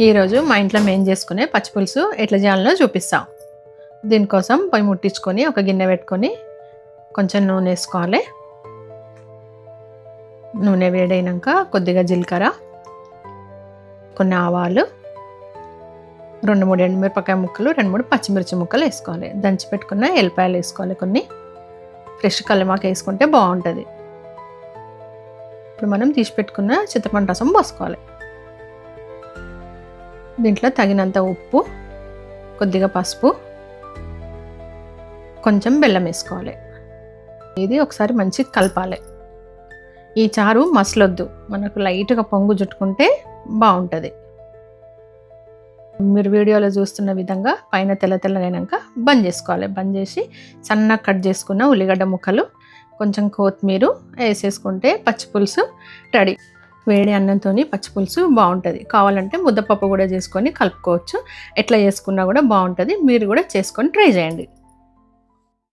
ఈరోజు మా ఇంట్లో మేము చేసుకునే పచ్చిపులుసు ఎట్ల చేయాలనో చూపిస్తాం. దీనికోసం పొయ్యి ముట్టించుకొని ఒక గిన్నె పెట్టుకొని కొంచెం నూనె వేసుకోవాలి. నూనె వేడైనాక కొద్దిగా జీలకర్ర కొన్ని ఆవాలు రెండు మూడు ఎండుమిరపకాయ ముక్కలు రెండు మూడు పచ్చిమిర్చి ముక్కలు వేసుకోవాలి. దంచి పెట్టుకున్న ఎల్లిపాయలు వేసుకోవాలి కొన్ని. ఫ్రెష్ కల్లిమాకు వేసుకుంటే బాగుంటుంది. ఇప్పుడు మనం తీసి పెట్టుకున్న చింతపండు రసం పోసుకోవాలి. దీంట్లో తగినంత ఉప్పు కొద్దిగా పసుపు కొంచెం బెల్లం వేసుకోవాలి. ఇది ఒకసారి మంచిగా కలపాలి. ఈ చారు మసలొద్దు. మనకు లైట్గా పొంగు చుట్టుకుంటే బాగుంటుంది. మీరు వీడియోలో చూస్తున్న విధంగా పైన తెల్ల తెల్లగైనాక బంద్ చేసుకోవాలి. బంద్ చేసి సన్నగా కట్ చేసుకున్న ఉల్లిగడ్డ ముక్కలు కొంచెం కొత్తిమీర వేసేసుకుంటే పచ్చిపులుసు రెడీ. వేడి అన్నంతో పచ్చిపులుసు బాగుంటుంది. కావాలంటే ముద్దపప్పు కూడా చేసుకొని కలుపుకోవచ్చు. ఎట్లా చేసుకున్నా కూడా బాగుంటుంది. మీరు కూడా చేసుకొని ట్రై చేయండి.